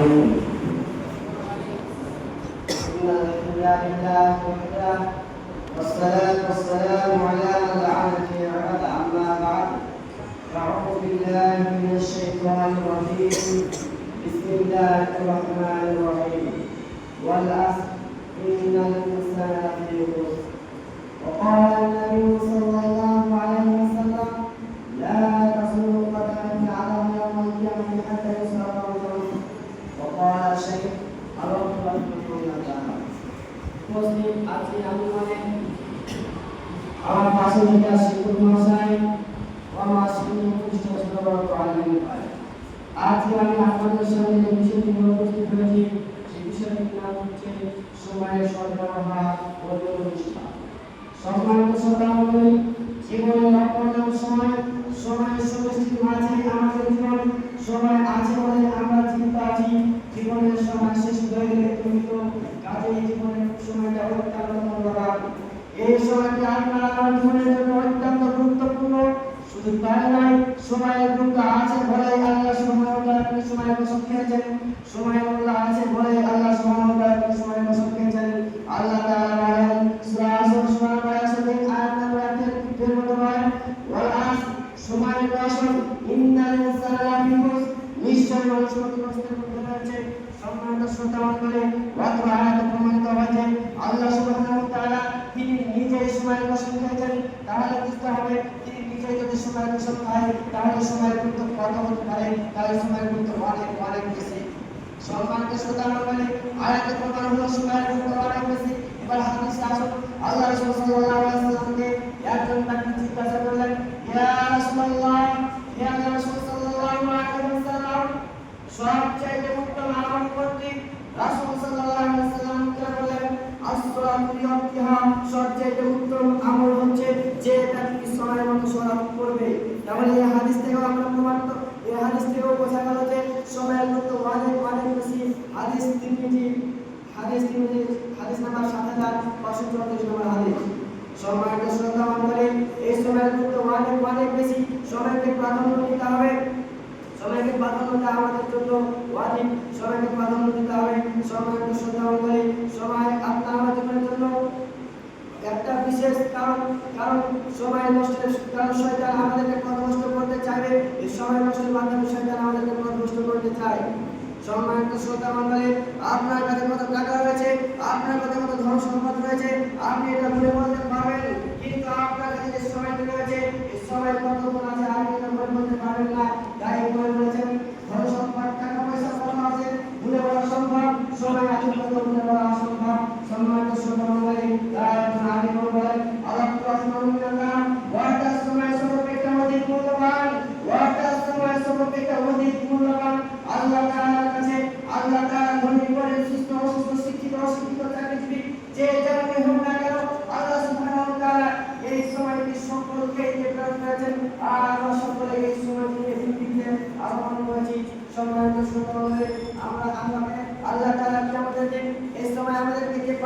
العالمين إن الحمد لله الرحمن الرحيم والعصر মুসলিম আমি মানে আমার পাশে যেটা শিক্ষক মশাই আমার প্রতিষ্ঠা সরবরাহ আজকে আমি আপনাদের সামনে যে বিষয়টি হচ্ছে সময়ের সরবরাহ ও প্রতিষ্ঠা সম্মানিত শ্রোতামণ্ডলী জীবনের লক্ষ্য সময়, সময়ের সমষ্টি মাঝে আমাদের জীবন সময় আছে বলে আমরা চিন্তা আছি জীবনের সময় শেষ হয়ে গেলে তুমি তো কাজে জীবনের সময়টা অত্যন্ত মূল্যবান এই সময়টি আপনার আমার জীবনের জন্য অত্যন্ত গুরুত্বপূর্ণ। শুধু তাই নয়, সময়ের গুরুত্ব আছে বলে আল্লাহ সময় আপনি সময় বসত খেয়েছেন। সময় মূল্য আছে বলে আল্লাহ আপনি খেয়েছেন। আল্লাহ তাআলা বলেন, সূরা আসর সূরা বায়াসির আয়াত নম্বর 1 এর মধ্যে বলেন, ওয়াল আস সময়ের অত্র আয়াতে প্রমাণিত হয়েছে। আল্লাহ সুবহানাহু ওয়া তাআলা তিনি নিজেই সময়ের অনেক বেশি। সম্মানিত শ্রোতা মণ্ডলী আয়াতে প্রমাণ হলো সময়ের গুরুত্ব অনেক আল্লাহ আলাইহি ওয়াসাল্লামকে একজন ব্যক্তি জিজ্ঞাসা করলেন ইয়া রাসূলুল্লাহ ইয়া রাসূল সাল্লাল্লাহু আলাইহি ওয়াসাল্লাম সবচেয়ে উত্তম আমল কোনটি রাসূল সাল্লাল্লাহু আলাইহি ওয়াসাল্লাম কে বললেন আসসালাতু ইয়াক্তিহা সবচেয়ে উত্তম আমল হচ্ছে যে ব্যক্তি সময় মতো সালাত করবে তাহলে এই হাদিস থেকে আমরা প্রমাণিত এই যে সময়ের মতো অনেক অনেক বেশি হাদিস তিনটি হাদিস তিনটি হাদিস নাম্বার সাত হাজার পাঁচশো চৌত্রিশ নম্বর হাদিস। সম্মানিত শ্রদ্ধা মন্ডলী এই সময়ের গুরুত্ব অনেক অনেক বেশি সময়কে প্রাধান্য দিতে হবে। সময়কে প্রাধান্য দেওয়া আমাদের জন্য ওয়াজিব সময়কে প্রাধান্য দিতে হবে। সম্মানিত শ্রদ্ধা মন্ডলী সময় আপনার আমার জন্য একটা বিশেষ কারণ কারণ সময় নষ্টের, কারণ শয়তান আমাদেরকে পথভ্রষ্ট করতে চাইবে এই সময় নষ্টের মাধ্যমে শয়তান আমাদেরকে পথভ্রষ্ট করতে চায় সম্মানিত শ্রোতা মন্ডলী আপনার কাছে মতো টাকা রয়েছে? আপনার কাছে মতো ধন সম্পদ রয়েছে? আপনি এটা বলে বলতে পারবেন কিন্তু আপনার কাছে যে সময়টি রয়েছে এই সময় কতক্ষণ আছে আপনি এটা বলে বলতে পারবেন না তাই বলে বলেছেন ধন সম্পদ টাকা পয়সা কত আছে ভুলে বলা সম্ভব সময় আছে কত ভুলে বলা অসম্ভব সম্মানিত শ্রোতা মন্ডলী তাই এখন আগে বলবেন আল্লাহ রাসূলুল্লাহ ওয়াটা সময় সর্বাপেক্ষা অধিক মূল্যবান ওয়াটা সময় সর্বাপেক্ষা অধিক মূল্যবান আল্লাহ তাআলার কাছে আল্লাহ তাআলা ধনী করে সুস্থ অসুস্থ শিক্ষিত অশিক্ষিত চাকরিজীবী যে যেমনই হোক না কেন আল্লাহ সুবহানাহু ওয়া তাআলা এই সময়টি সকলকে প্রেরণ করেছেন আর আমরা সকলে এই সময়টিকে ভিত্তিতে আহ্বান করেছি সম্মানিত শ্রোতামণ্ডলী আমরা আমাকে আল্লাহ তাআলা কি আমাদের দিন এই সময় আমাদেরকে যে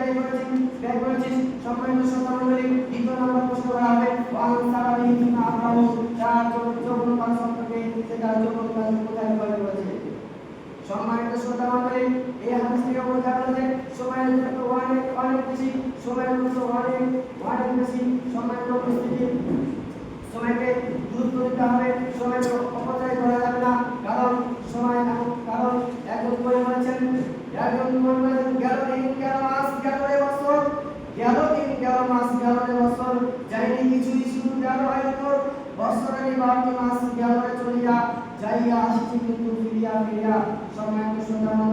ব্যয় করেছিস ব্যয় করেছিস সম্মানিত মণ্ডলী দ্বিতীয় নম্বর প্রশ্ন করা হবে ওয়ান সারাবিহি ইমা আফনাহু তার যৌবন কাল সম্পর্কে সে তার যৌবন কাল কোথায় ব্যয় করেছে সম্মানিত শ্রোতা মণ্ডলী এই হাদিস থেকে বোঝা গেল যে সময়ের গুরুত্ব অনেক অনেক বেশি সময়ের গুরুত্ব অনেক অনেক বেশি সম্মানিত উপস্থিতি সময়কে গুরুত্ব দিতে হবে সময়কে অপচয় করা যাবে না কারণ সময় এমন কারণ একজন বই বলেছেন একজন বই বলেছেন গেল দিন গেল মাস গেল রে বছর গেল দিন গেল মাস গেল রে বছর যাইনি কিছুই শুধু গেল হয়তো বাকি মাস চলিয়া যাইয়া আসছি কিন্তু ফিরিয়া ফিরিয়া সময় মণ্ডলী